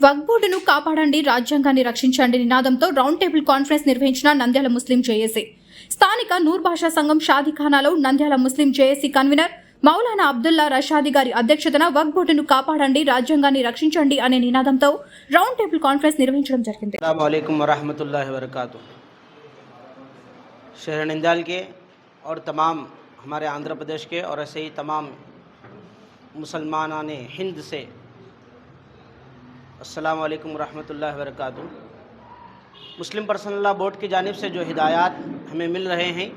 వక్ఫ్ బోర్డును కాపాడండి రాజ్యాంగాన్ని రక్షించండి నినాదంతో రౌండ్ టేబుల్ కాన్ఫరెన్స్ నిర్వహించిన నంద్యాల ముస్లిం జేఏసీ స్థానిక నూర్ భాషా సంఘం షాదీఖానాలో Nandyal Muslim JAC convener Maulana Abdullah Rashadi గారి అధ్యక్షతన వక్ఫ్ బోర్డును కాపాడండి రాజ్యాంగాన్ని రక్షించండి అనే నినాదంతో రౌండ్ టేబుల్ కాన్ఫరెన్స్ నిర్వహించడం జరిగింది अल्लाम वरहमतुल्लाहि वबरकातुह शहर नंदाल के और तमाम हमारे आंध्र प्रदेश के और ऐसे ही तमाम मुसलमान हिंद से السلام علیکم ورحمۃ اللہ وبرکاتہ۔ مسلم پرسنل اللہ بورڈ کی جانب سے جو ہدایات ہمیں مل رہے ہیں،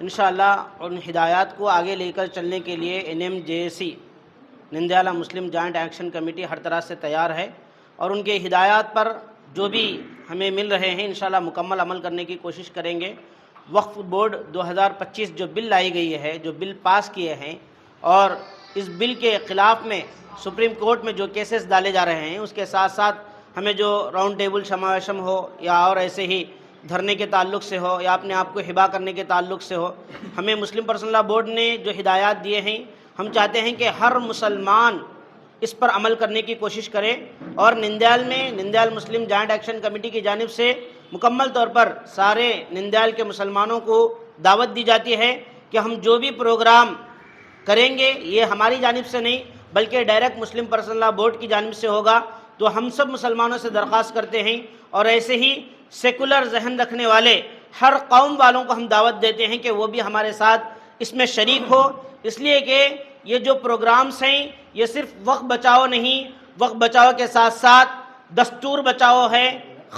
انشاءاللہ ان ہدایات کو آگے لے کر چلنے کے لیے این ایم جے سی نندیالہ مسلم جوائنٹ ایکشن کمیٹی ہر طرح سے تیار ہے۔ اور ان کے ہدایات پر جو بھی ہمیں مل رہے ہیں، انشاءاللہ مکمل عمل کرنے کی کوشش کریں گے۔ وقف بورڈ دو ہزار پچیس جو بل لائی گئی ہے، جو بل پاس کیے ہیں، اور اس بل کے خلاف میں سپریم کورٹ میں جو کیسز ڈالے جا رہے ہیں، اس کے ساتھ ساتھ ہمیں جو راؤنڈ ٹیبل سماویشم ہو یا اور ایسے ہی دھرنے کے تعلق سے ہو یا اپنے آپ کو ہبا کرنے کے تعلق سے ہو، ہمیں مسلم پرسن لا بورڈ نے جو ہدایات دیے ہیں، ہم چاہتے ہیں کہ ہر مسلمان اس پر عمل کرنے کی کوشش کرے اور نندیال میں نندیال مسلم جوائنٹ ایکشن کمیٹی کی جانب سے مکمل طور پر سارے نندیال کے مسلمانوں کو دعوت دی جاتی ہے کہ ہم جو بھی پروگرام کریں گے، یہ ہماری جانب سے نہیں بلکہ ڈائریکٹ مسلم پرسنل لا بورڈ کی جانب سے ہوگا۔ تو ہم سب مسلمانوں سے درخواست کرتے ہیں اور ایسے ہی سیکولر ذہن رکھنے والے ہر قوم والوں کو ہم دعوت دیتے ہیں کہ وہ بھی ہمارے ساتھ اس میں شریک ہو۔ اس لیے کہ یہ جو پروگرامز ہیں، یہ صرف وقت بچاؤ نہیں، وقت بچاؤ کے ساتھ ساتھ دستور بچاؤ ہے،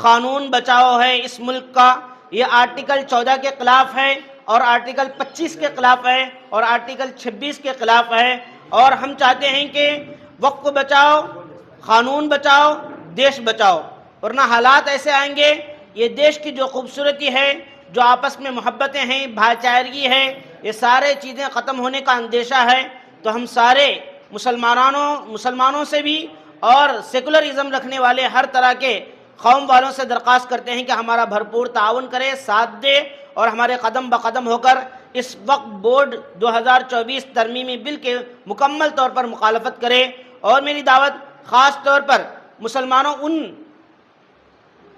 قانون بچاؤ ہے اس ملک کا۔ یہ آرٹیکل چودہ کے خلاف ہے اور آرٹیکل پچیس کے خلاف ہے اور آرٹیکل چھبیس کے خلاف ہے۔ اور ہم چاہتے ہیں کہ وقت بچاؤ، قانون بچاؤ، دیش بچاؤ۔ ورنہ حالات ایسے آئیں گے، یہ دیش کی جو خوبصورتی ہے، جو آپس میں محبتیں ہیں بھائی چارگی ہے یہ سارے چیزیں ختم ہونے کا اندیشہ ہے۔ تو ہم سارے مسلمانوں مسلمانوں سے بھی اور سیکولرزم رکھنے والے ہر طرح کے قوم والوں سے درخواست کرتے ہیں کہ ہمارا بھرپور تعاون کرے، ساتھ دے اور ہمارے قدم بقدم ہو کر اس وقت بورڈ دو ہزار چوبیس ترمیمی بل کے مکمل طور پر مخالفت کرے اور میری دعوت خاص طور پر مسلمانوں، ان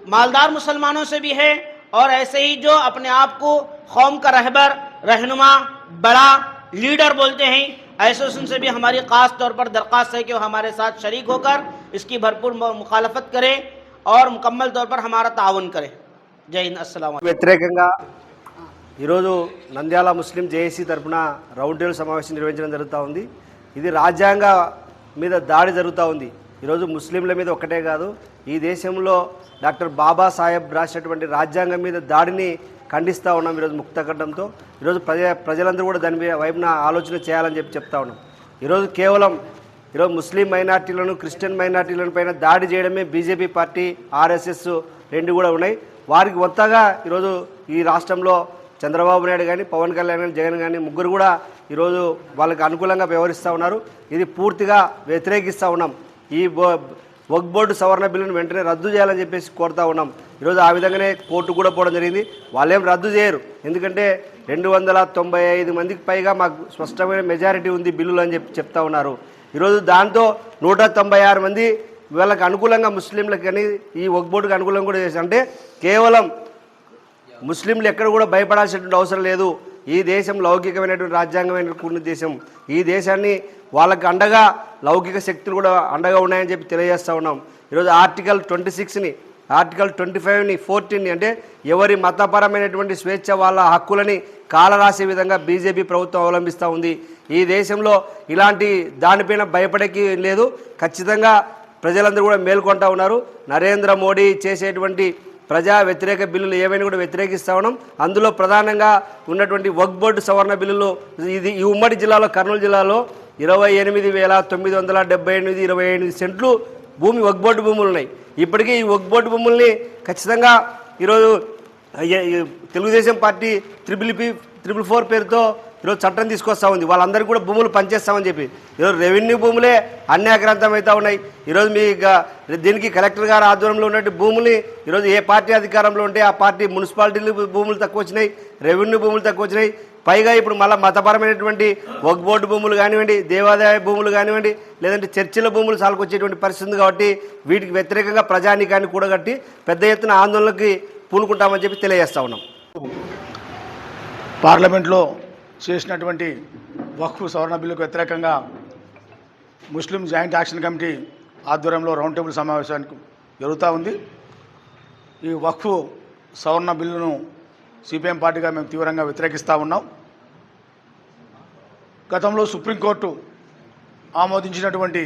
مالدار مسلمانوں سے بھی ہے اور ایسے ہی جو اپنے آپ کو قوم کا رہبر، رہنما، بڑا لیڈر بولتے ہیں، ایسے ان سے بھی ہماری خاص طور پر درخواست ہے کہ وہ ہمارے ساتھ شریک ہو کر اس کی بھرپور مخالفت کرے اور مکمل طور پر ہمارا تعاون کرے۔ جائن السلام علیکم۔ ఈరోజు నంద్యాల ముస్లిం జేఏసీ తరఫున రౌండ్ టేబుల్ సమావేశం నిర్వహించడం జరుగుతూ ఉంది. ఇది రాజ్యాంగ మీద దాడి జరుగుతూ ఉంది. ఈరోజు ముస్లింల మీద ఒక్కటే కాదు ఈ దేశంలో డాక్టర్ బాబాసాహెబ్ రాసినటువంటి రాజ్యాంగం మీద దాడిని ఖండిస్తూ ఉన్నాం ఈరోజు ముక్తకంఠంతో ఈరోజు ప్రజ ప్రజలందరూ కూడా దాని మీద వైపున ఆలోచన చేయాలని చెప్పి చెప్తా ఉన్నాం. ఈరోజు కేవలం ఈరోజు ముస్లిం మైనార్టీలను క్రిస్టియన్ మైనార్టీలను పైన దాడి చేయడమే బీజేపీ పార్టీ ఆర్ఎస్ఎస్ రెండు కూడా ఉన్నాయి. వారికి వత్తగా ఈరోజు ఈ రాష్ట్రంలో చంద్రబాబు నాయుడు కానీ పవన్ కళ్యాణ్ కానీ జగన్ కానీ ముగ్గురు కూడా ఈరోజు వాళ్ళకి అనుకూలంగా వ్యవహరిస్తూ ఉన్నారు. ఇది పూర్తిగా వ్యతిరేకిస్తూ ఉన్నాం. ఈ వర్క్ బోర్డు సవరణ బిల్లును వెంటనే రద్దు చేయాలని చెప్పేసి కోరుతా ఉన్నాం. ఈరోజు ఆ విధంగానే కోర్టు కూడా పోవడం జరిగింది. వాళ్ళేం రద్దు చేయరు. ఎందుకంటే రెండు వందల తొంభై ఐదు మందికి పైగా మాకు స్పష్టమైన మెజారిటీ ఉంది బిల్లులు అని చెప్పి చెప్తా ఉన్నారు. ఈరోజు దాంతో నూట తొంభై ఆరు మంది వీళ్ళకి అనుకూలంగా ముస్లింలకు కానీ ఈ వర్క్ బోర్డుకి అనుకూలంగా కూడా చేసి అంటే కేవలం ముస్లింలు ఎక్కడ కూడా భయపడాల్సినటువంటి అవసరం లేదు. ఈ దేశం లౌకికమైనటువంటి రాజ్యాంగమైనటువంటి దేశం. ఈ దేశాన్ని వాళ్ళకి అండగా లౌకిక శక్తులు కూడా అండగా ఉన్నాయని చెప్పి తెలియజేస్తూ ఉన్నాం. ఈరోజు ఆర్టికల్ ట్వంటీ సిక్స్ని ఆర్టికల్ ట్వంటీ ఫైవ్ని ఫోర్టీన్ని అంటే ఎవరి మతపరమైనటువంటి స్వేచ్ఛ వాళ్ళ హక్కులని కాలరాసే విధంగా బీజేపీ ప్రభుత్వం అవలంబిస్తూ ఉంది. ఈ దేశంలో ఇలాంటి దానిపైన భయపడేకి లేదు. ఖచ్చితంగా ప్రజలందరూ కూడా మేల్కొంటా ఉన్నారు. నరేంద్ర మోడీ చేసేటువంటి ప్రజా వ్యతిరేక బిల్లులు ఏవైనా కూడా వ్యతిరేకిస్తా ఉన్నాం. అందులో ప్రధానంగా ఉన్నటువంటి వక్ బోర్డు సవరణ బిల్లులు ఇది ఈ ఉమ్మడి జిల్లాలో కర్నూలు జిల్లాలో ఇరవై ఎనిమిది వేల తొమ్మిది వందల డెబ్బై ఎనిమిది ఇరవై ఎనిమిది సెంట్లు భూమి వక్ బోర్డు భూములు ఉన్నాయి. ఇప్పటికీ ఈ వక్ బోర్డు భూముల్ని ఖచ్చితంగా ఈరోజు Telugu Desam party triple P triple four పేరుతో ఈరోజు చట్టం తీసుకొస్తా ఉంది. వాళ్ళందరికీ కూడా భూములు పనిచేస్తామని చెప్పి. ఈరోజు రెవెన్యూ భూములే అన్యాక్రాంతం అవుతూ ఉన్నాయి. ఈరోజు మీ దీనికి కలెక్టర్ గారు ఆధ్వర్యంలో ఉన్నట్టు భూముల్ని ఈరోజు ఏ పార్టీ అధికారంలో ఉంటే ఆ పార్టీ మున్సిపాలిటీలు భూములు తక్కువ వచ్చినాయి రెవెన్యూ భూములు తక్కువ వచ్చినాయి. పైగా ఇప్పుడు మళ్ళీ మతపరమైనటువంటి వక్ బోర్డు భూములు కానివ్వండి దేవాదాయ భూములు కానివ్వండి లేదంటే చర్చిల భూములు సాల్కొచ్చేటువంటి పరిస్థితి ఉంది కాబట్టి వీటికి వ్యతిరేకంగా ప్రజానీకాన్ని కూడగట్టి పెద్ద ఎత్తున ఆందోళనకి పూనుకుంటామని చెప్పి తెలియజేస్తా ఉన్నాం. పార్లమెంట్లో చేసినటువంటి వక్ఫ్ సవరణ బిల్లుకు వ్యతిరేకంగా ముస్లిం జాయింట్ యాక్షన్ కమిటీ ఆధ్వర్యంలో రౌండ్ టేబుల్ సమావేశానికి జరుగుతూ ఉంది. ఈ వక్ఫ్ సవరణ బిల్లును సిపిఎం పార్టీగా మేము తీవ్రంగా వ్యతిరేకిస్తూ ఉన్నాం. గతంలో సుప్రీంకోర్టు ఆమోదించినటువంటి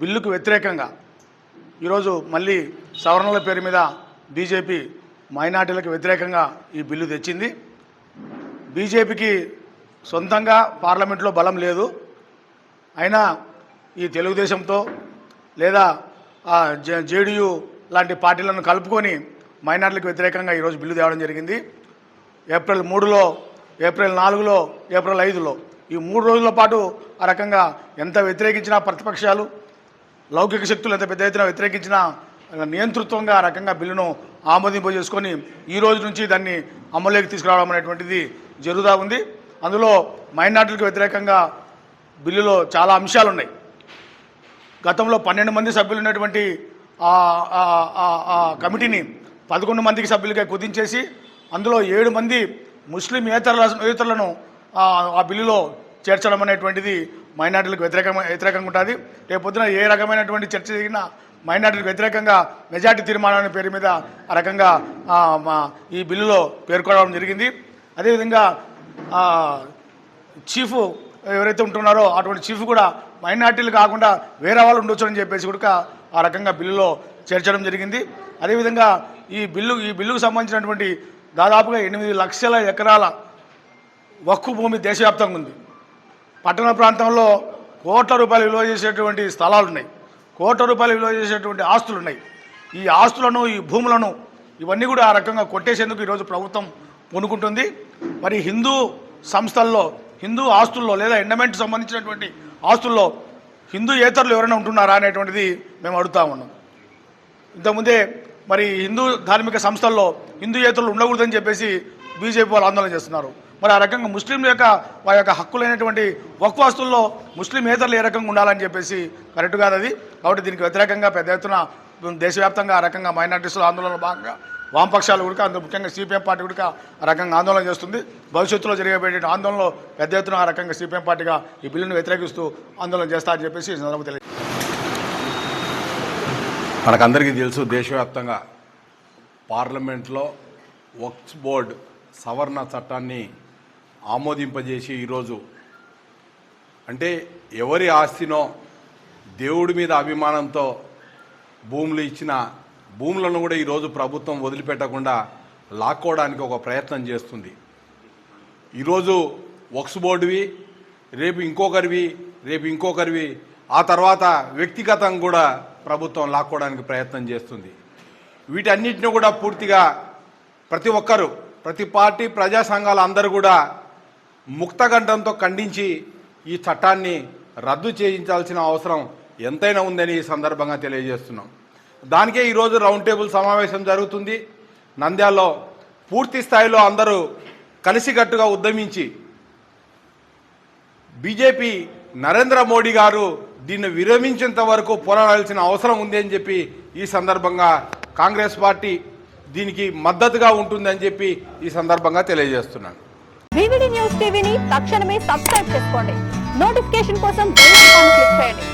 బిల్లుకు వ్యతిరేకంగా ఈరోజు మళ్ళీ సవరణల పేరు మీద బీజేపీ మైనార్టీలకు వ్యతిరేకంగా ఈ బిల్లు తెచ్చింది. బీజేపీకి సొంతంగా పార్లమెంట్లో బలం లేదు. అయినా ఈ తెలుగుదేశంతో లేదా జేడీయూ లాంటి పార్టీలను కలుపుకొని మైనార్టీలకు వ్యతిరేకంగా ఈరోజు బిల్లు తేవడం జరిగింది. ఏప్రిల్ మూడులో ఏప్రిల్ నాలుగులో ఏప్రిల్ ఐదులో ఈ మూడు రోజుల పాటు ఆ రకంగా ఎంత వ్యతిరేకించినా ప్రతిపక్షాలు లౌకిక శక్తులు ఎంత పెద్ద ఎత్తున వ్యతిరేకించిన నియంతృత్వంగా ఆ రకంగా బిల్లును ఆమోదింప చేసుకొని ఈ రోజు నుంచి దాన్ని అమలులోకి తీసుకురావడం అనేటువంటిది జరుగుతూ ఉంది. అందులో మైనార్టీలకు వ్యతిరేకంగా బిల్లులో చాలా అంశాలు ఉన్నాయి గతంలో పన్నెండు మంది సభ్యులు ఉన్నటువంటి కమిటీని పదకొండు మందికి సభ్యులుగా కుదించేసి అందులో ఏడు మంది ముస్లిం ఏతరుల ఏతరులను ఆ బిల్లులో చేర్చడం అనేటువంటిది మైనార్టీలకు వ్యతిరేకంగా వ్యతిరేకంగా ఉంటుంది. రేపొద్దున ఏ రకమైనటువంటి చర్చ జరిగినా మైనార్టీలకు వ్యతిరేకంగా మెజార్టీ తీర్మానం అనే పేరు మీద ఆ రకంగా ఈ బిల్లులో పేర్కొనడం జరిగింది. అదేవిధంగా చీఫ్ ఎవరైతే ఉంటున్నారో అటువంటి చీఫ్ కూడా మైనార్టీలు కాకుండా వేరే వాళ్ళు ఉండొచ్చు అని చెప్పేసి కూడా ఆ రకంగా బిల్లులో చేర్చడం జరిగింది. అదేవిధంగా ఈ బిల్లు ఈ బిల్లుకు సంబంధించినటువంటి దాదాపుగా ఎనిమిది లక్షల ఎకరాల వక్కు భూమి దేశవ్యాప్తంగా ఉంది. పట్టణ ప్రాంతంలో కోట్ల రూపాయలు విలువ చేసేటువంటి స్థలాలు ఉన్నాయి. కోట్ల రూపాయలు విలువ చేసేటువంటి ఆస్తులు ఉన్నాయి. ఈ ఆస్తులను ఈ భూములను ఇవన్నీ కూడా ఆ రకంగా కొట్టేసేందుకు ఈరోజు ప్రభుత్వం పూనుకుంటుంది. మరి హిందూ సంస్థల్లో హిందూ ఆస్తుల్లో లేదా ఎండమెంట్ సంబంధించినటువంటి ఆస్తుల్లో హిందూ ఏతరులు ఎవరైనా ఉంటున్నారా అనేటువంటిది మేము అడుగుతా ఉన్నాం. ఇంతకుముందే మరి హిందూ ధార్మిక సంస్థల్లో హిందూ ఏతరులు ఉండకూడదని చెప్పేసి బీజేపీ వాళ్ళు ఆందోళన చేస్తున్నారు. మరి ఆ రకంగా ముస్లింల యొక్క వారి యొక్క హక్కులైనటువంటి వక్వాస్తుల్లో ముస్లిం ఏతరులు ఏ రకంగా ఉండాలని చెప్పేసి కరెక్ట్ కాదు అది. కాబట్టి దీనికి వ్యతిరేకంగా పెద్ద ఎత్తున దేశవ్యాప్తంగా ఆ రకంగా మైనార్టీస్లో ఆందోళనలో భాగంగా వామపక్షాలు కూడా అందులో ముఖ్యంగా సిపిఎం పార్టీ కూడా ఆ రకంగా ఆందోళన చేస్తుంది. భవిష్యత్తులో జరిగేటువంటి ఆందోళనలో పెద్ద ఎత్తున ఆ రకంగా సిపిఎం పార్టీగా ఈ బిల్లును వ్యతిరేకిస్తూ ఆందోళన చేస్తారని చెప్పేసి ఈ సందర్భంగా తెలియ మనకందరికీ తెలుసు దేశవ్యాప్తంగా పార్లమెంట్లో వక్స్ బోర్డ్ సవరణ చట్టాన్ని ఆమోదింపజేసి ఈరోజు అంటే ఎవరి ఆస్తినో దేవుడి మీద అభిమానంతో భూములు ఇచ్చిన భూములను కూడా ఈరోజు ప్రభుత్వం వదిలిపెట్టకుండా లాక్కోవడానికి ఒక ప్రయత్నం చేస్తుంది. ఈరోజు వక్స్ బోర్డువి రేపు ఇంకొకరివి రేపు ఇంకొకరివి ఆ తర్వాత వ్యక్తిగతంగా కూడా ప్రభుత్వం లాక్కోవడానికి ప్రయత్నం చేస్తుంది. వీటన్నిటిని కూడా పూర్తిగా ప్రతి ఒక్కరు ప్రతి పార్టీ ప్రజా సంఘాలు అందరూ కూడా ముక్తగంఠంతో ఖండించి ఈ చట్టాన్ని రద్దు చేయించాల్సిన అవసరం ఎంతైనా ఉందని ఈ సందర్భంగా తెలియజేస్తున్నాం. దానికే ఈరోజు రౌండ్ టేబుల్ సమావేశం జరుగుతుంది. నంద్యాలలో పూర్తి స్థాయిలో అందరూ కలిసికట్టుగా ఉద్యమించి బీజేపీ నరేంద్ర మోడీ గారు దీన్ని విరమించేంత వరకు పోరాడాల్సిన అవసరం ఉంది అని చెప్పి ఈ సందర్భంగా కాంగ్రెస్ పార్టీ దీనికి మద్దతుగా ఉంటుందని చెప్పి ఈ సందర్భంగా తెలియజేస్తున్నాను. న్యూస్ టీవీని తక్షణమే సబ్స్క్రైబ్ చేసుకోండి. నోటిఫికేషన్ కోసం క్లిక్ చేయండి.